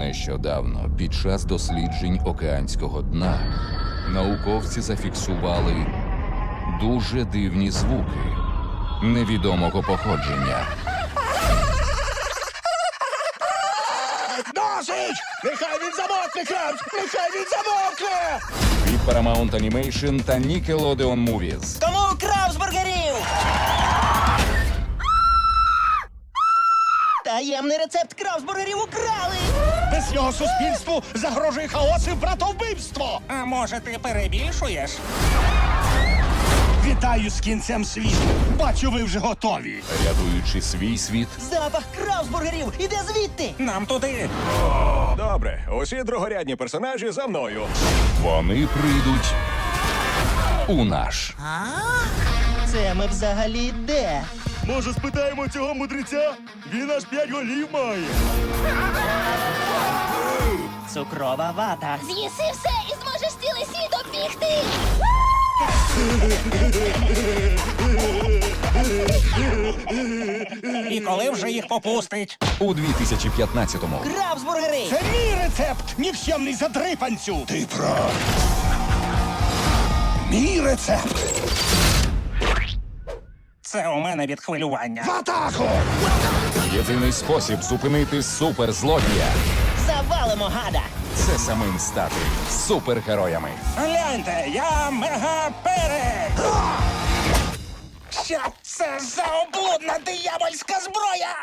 Нещодавно, під час досліджень океанського дна, науковці зафіксували дуже дивні звуки невідомого походження. Досить! Нехай він замовкне, Крабс! Нехай він замовкне! Від Paramount Animation та Nickelodeon Movies. Кому крабсбургерів? Таємний рецепт крабсбургерів украли! Без нього суспільству загрожує хаос і братовбивство! А може ти перебільшуєш? Вітаю з кінцем світу! Бачу, ви вже готові! Рятуючи свій світ, Запах крабсбургерів іде звідти! Нам туди. Добре, усі другорядні персонажі за мною. вони прийдуть у наш. А? Це ми взагалі де? Може, спитаємо цього мудреця? Він аж п'ять голів має. Цукрова вата. З'їси все і зможеш цілий світ оббігти. І коли вже їх попустить? У 2015-му Крабсбургери! Це мій рецепт! Нікчемний задрипанцю! Ти прав. Мій рецепт! Це у мене від хвилювання. В атаку! єдиний спосіб зупинити суперзлодія Завалимо гада! це самим стати супергероями. Гляньте, я мегаперед! Що це за облудна диявольська зброя?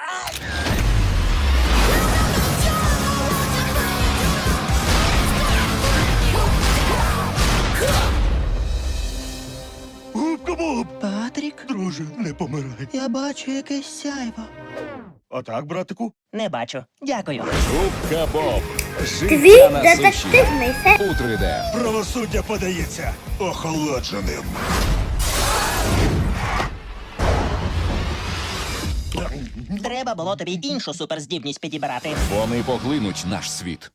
Патрік, Друже, не помирай. я бачу якесь сяйво. А так, братику? Не бачу. Дякую. Губка Боб. Твій детективний. У 3D. Правосуддя подається охолодженим. Треба було тобі іншу суперздібність підібрати. Вони поглинуть наш світ.